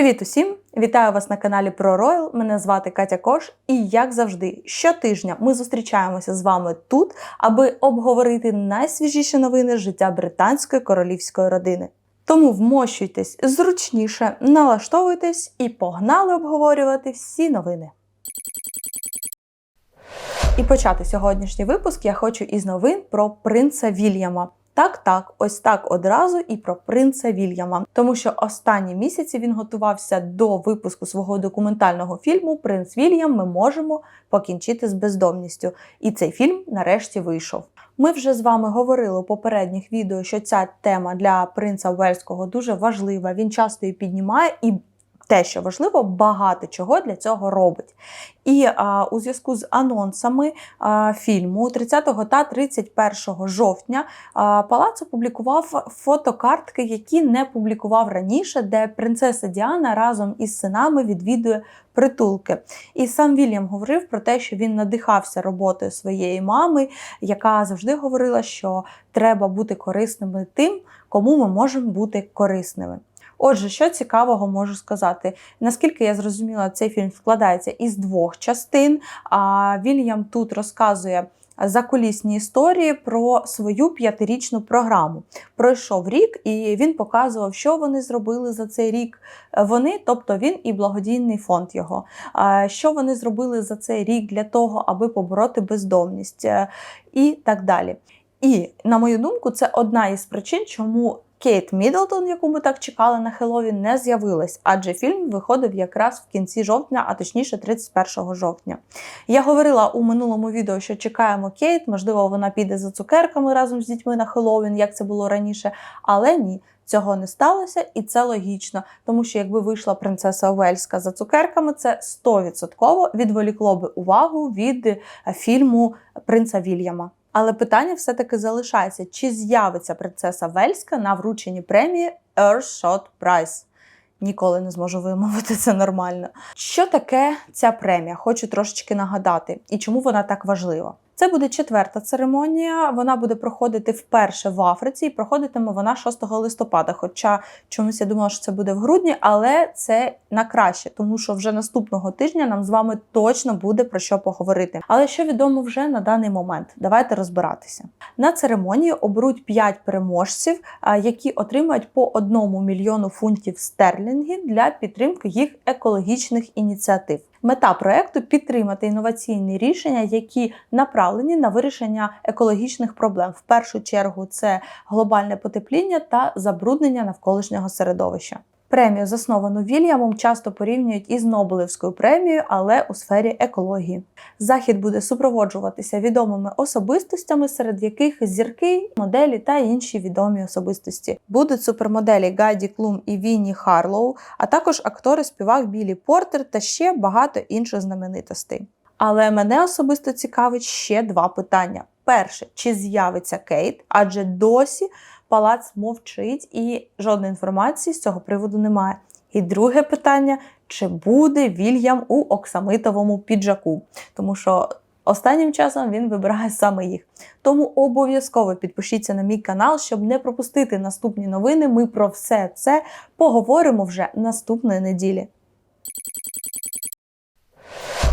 Привіт усім! Вітаю вас на каналі Про Роял. Мене звати Катя Кош, і як завжди, щотижня ми зустрічаємося з вами тут, аби обговорити найсвіжіші новини життя британської королівської родини. Тому вмощуйтесь зручніше, налаштовуйтесь і погнали обговорювати всі новини. І почати сьогоднішній випуск я хочу із новин про принца Вільяма. Так, так, ось так одразу і про принца Вільяма, тому що останні місяці він готувався до випуску свого документального фільму Принц Вільям. Ми можемо покінчити з бездомністю. І цей фільм нарешті вийшов. Ми вже з вами говорили у попередніх відео, що ця тема для принца Вельського дуже важлива. Він часто її піднімає і те, що важливо, багато чого для цього робить. І а, у зв'язку з анонсами а, фільму 30 та 31 жовтня а, Палац опублікував фотокартки, які не публікував раніше, де принцеса Діана разом із синами відвідує притулки. І сам Вільям говорив про те, що він надихався роботою своєї мами, яка завжди говорила, що треба бути корисними тим, кому ми можемо бути корисними. Отже, що цікавого можу сказати, наскільки я зрозуміла, цей фільм складається із двох частин. А Вільям тут розказує. Закулісні історії про свою п'ятирічну програму. Пройшов рік, і він показував, що вони зробили за цей рік. Вони, тобто він і благодійний фонд його. Що вони зробили за цей рік для того, аби побороти бездомність е, і так далі. І на мою думку, це одна із причин, чому Кейт Міддлтон, яку ми так чекали на Хеллоуін, не з'явилась, адже фільм виходив якраз в кінці жовтня, а точніше 31 жовтня. Я говорила у минулому відео, що чекаємо Кейт, можливо, вона піде за цукерками разом з дітьми на Хеллоуін, як це було раніше, але ні. Цього не сталося, і це логічно, тому що якби вийшла принцеса Уельська за цукерками, це 100% відволікло би увагу від е, фільму Принца Вільяма. Але питання все-таки залишається: чи з'явиться принцеса Вельська на врученні премії Earthshot Prize? Ніколи не зможу вимовити це нормально. Що таке ця премія? Хочу трошечки нагадати, і чому вона так важлива. Це буде четверта церемонія. Вона буде проходити вперше в Африці, і проходитиме вона 6 листопада. Хоча чомусь я думала, що це буде в грудні, але це на краще, тому що вже наступного тижня нам з вами точно буде про що поговорити. Але що відомо вже на даний момент? Давайте розбиратися. На церемонії оберуть 5 переможців, які отримають по 1 мільйону фунтів стерлінгів для підтримки їх екологічних ініціатив. Мета проекту підтримати інноваційні рішення, які направлені на вирішення екологічних проблем. В першу чергу це глобальне потепління та забруднення навколишнього середовища. Премію, засновану Вільямом, часто порівнюють із Нобелевською премією, але у сфері екології. Захід буде супроводжуватися відомими особистостями, серед яких зірки, моделі та інші відомі особистості. Будуть супермоделі Гайді Клум і Вінні Харлоу, а також актори співак Білі Портер та ще багато інших знаменитостей. Але мене особисто цікавить ще два питання: перше, чи з'явиться Кейт, адже досі палац мовчить і жодної інформації з цього приводу немає. І друге питання: чи буде Вільям у оксамитовому піджаку? Тому що останнім часом він вибирає саме їх. Тому обов'язково підпишіться на мій канал, щоб не пропустити наступні новини. Ми про все це поговоримо вже наступної неділі.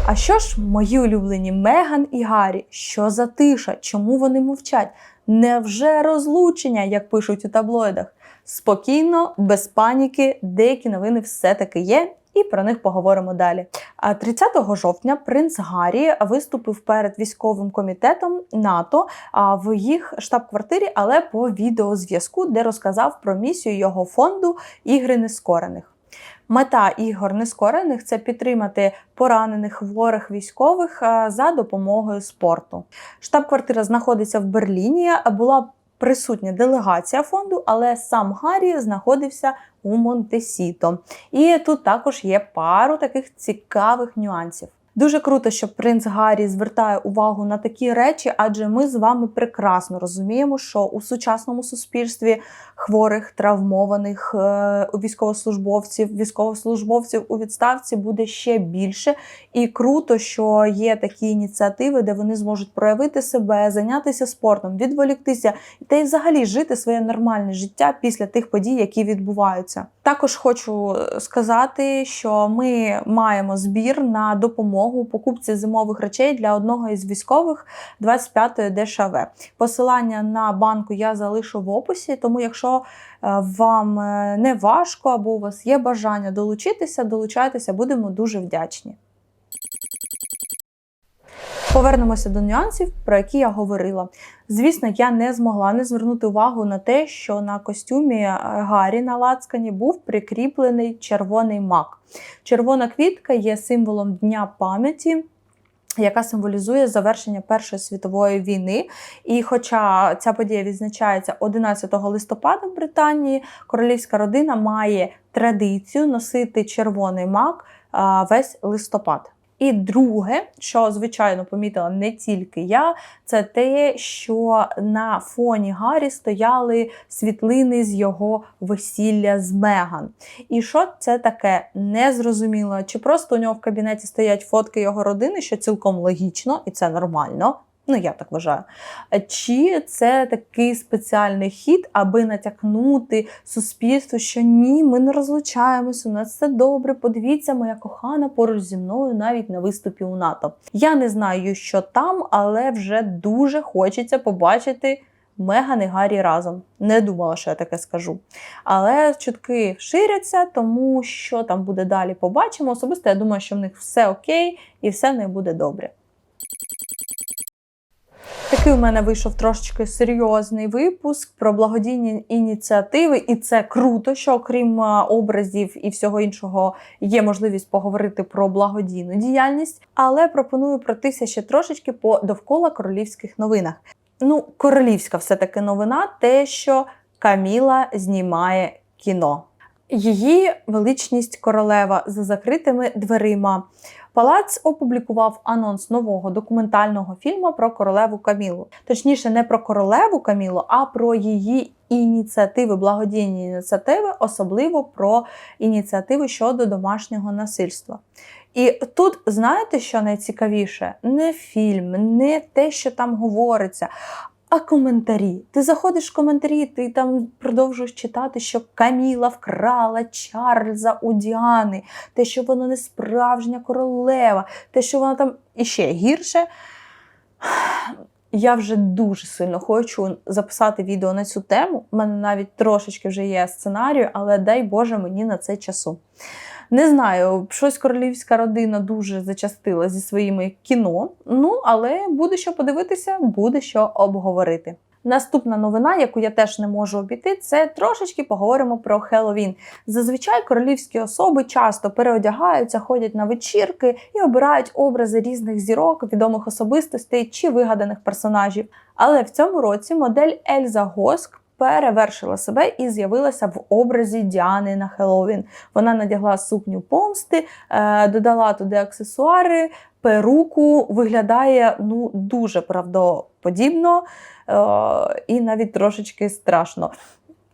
А що ж, мої улюблені Меган і Гаррі? Що за тиша? Чому вони мовчать? Невже розлучення, як пишуть у таблоїдах? Спокійно, без паніки, деякі новини все-таки є, і про них поговоримо далі. А 30 жовтня принц Гаррі виступив перед військовим комітетом НАТО в їх штаб-квартирі, але по відеозв'язку, де розказав про місію його фонду ігри нескорених. Мета ігор нескорених це підтримати поранених хворих військових за допомогою спорту. Штаб-квартира знаходиться в Берліні. Була присутня делегація фонду, але сам Гаррі знаходився у Монтесіто. І тут також є пару таких цікавих нюансів. Дуже круто, що принц Гаррі звертає увагу на такі речі, адже ми з вами прекрасно розуміємо, що у сучасному суспільстві хворих, травмованих е, військовослужбовців, військовослужбовців у відставці буде ще більше. І круто, що є такі ініціативи, де вони зможуть проявити себе, зайнятися спортом, відволіктися та й взагалі жити своє нормальне життя після тих подій, які відбуваються. Також хочу сказати, що ми маємо збір на допомогу покупці зимових речей для одного із військових 25-ї ДШВ. Посилання на банку я залишу в описі, тому якщо е, вам е, не важко або у вас є бажання долучитися, долучайтеся, будемо дуже вдячні. Повернемося до нюансів, про які я говорила. Звісно, я не змогла не звернути увагу на те, що на костюмі е, Гаррі на лацкані був прикріплений червоний мак. Червона квітка є символом Дня пам'яті. Яка символізує завершення Першої світової війни. І хоча ця подія відзначається 11 листопада в Британії, королівська родина має традицію носити червоний мак весь листопад. І друге, що звичайно помітила не тільки я, це те, що на фоні Гаррі стояли світлини з його весілля з Меган. І що це таке незрозуміло? Чи просто у нього в кабінеті стоять фотки його родини, що цілком логічно і це нормально. Ну, я так вважаю. Чи це такий спеціальний хід, аби натякнути суспільству, що ні, ми не розлучаємося, у нас все добре. Подивіться, моя кохана поруч зі мною навіть на виступі у НАТО. Я не знаю, що там, але вже дуже хочеться побачити. Меган і Гаррі разом. Не думала, що я таке скажу. Але чутки ширяться, тому що там буде далі, побачимо. Особисто я думаю, що в них все окей і все в них буде добре. Такий у мене вийшов трошечки серйозний випуск про благодійні ініціативи, і це круто, що окрім образів і всього іншого є можливість поговорити про благодійну діяльність. Але пропоную пройтися ще трошечки по довкола королівських новинах. Ну, королівська все-таки новина, те, що Каміла знімає кіно. Її величність королева за закритими дверима. Палац опублікував анонс нового документального фільму про королеву Камілу. Точніше, не про королеву Камілу, а про її ініціативи, благодійні ініціативи, особливо про ініціативи щодо домашнього насильства. І тут, знаєте, що найцікавіше? Не фільм, не те, що там говориться, а коментарі. Ти заходиш в коментарі, ти там продовжуєш читати, що Каміла вкрала Чарльза у Діани, те, що вона не справжня королева, те, що вона там іще гірше. Я вже дуже сильно хочу записати відео на цю тему. У мене навіть трошечки вже є сценарію, але дай Боже мені на це часу. Не знаю, щось королівська родина дуже зачастила зі своїми кіно. Ну, але буде що подивитися, буде що обговорити. Наступна новина, яку я теж не можу обійти, це трошечки поговоримо про Хеллоуін. Зазвичай королівські особи часто переодягаються, ходять на вечірки і обирають образи різних зірок, відомих особистостей чи вигаданих персонажів. Але в цьому році модель Ельза Госк перевершила себе і з'явилася в образі Діани на Хеллоуін. Вона надягла сукню помсти, е, додала туди аксесуари, перуку, виглядає ну, дуже правдоподібно е, і навіть трошечки страшно.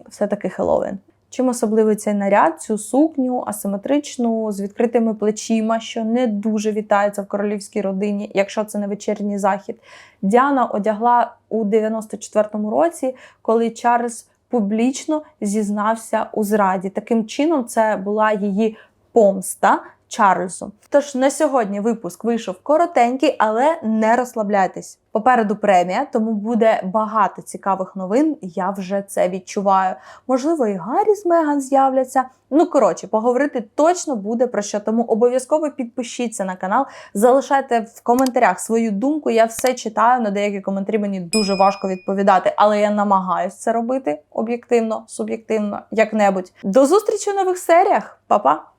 Все-таки Хеллоуін. Чим особливий цей наряд, цю сукню асиметричну, з відкритими плечима, що не дуже вітається в королівській родині, якщо це не вечірній захід. Діана одягла у 94-му році, коли Чарльз публічно зізнався у зраді. Таким чином, це була її помста Чарльзу. Тож на сьогодні випуск вийшов коротенький, але не розслабляйтесь. Попереду премія, тому буде багато цікавих новин. Я вже це відчуваю. Можливо, і Гаррі з Меган з'являться. Ну коротше, поговорити точно буде про що. Тому обов'язково підпишіться на канал, залишайте в коментарях свою думку. Я все читаю. На деякі коментарі мені дуже важко відповідати, але я намагаюся це робити об'єктивно, суб'єктивно, як небудь. До зустрічі у нових серіях, Па-па!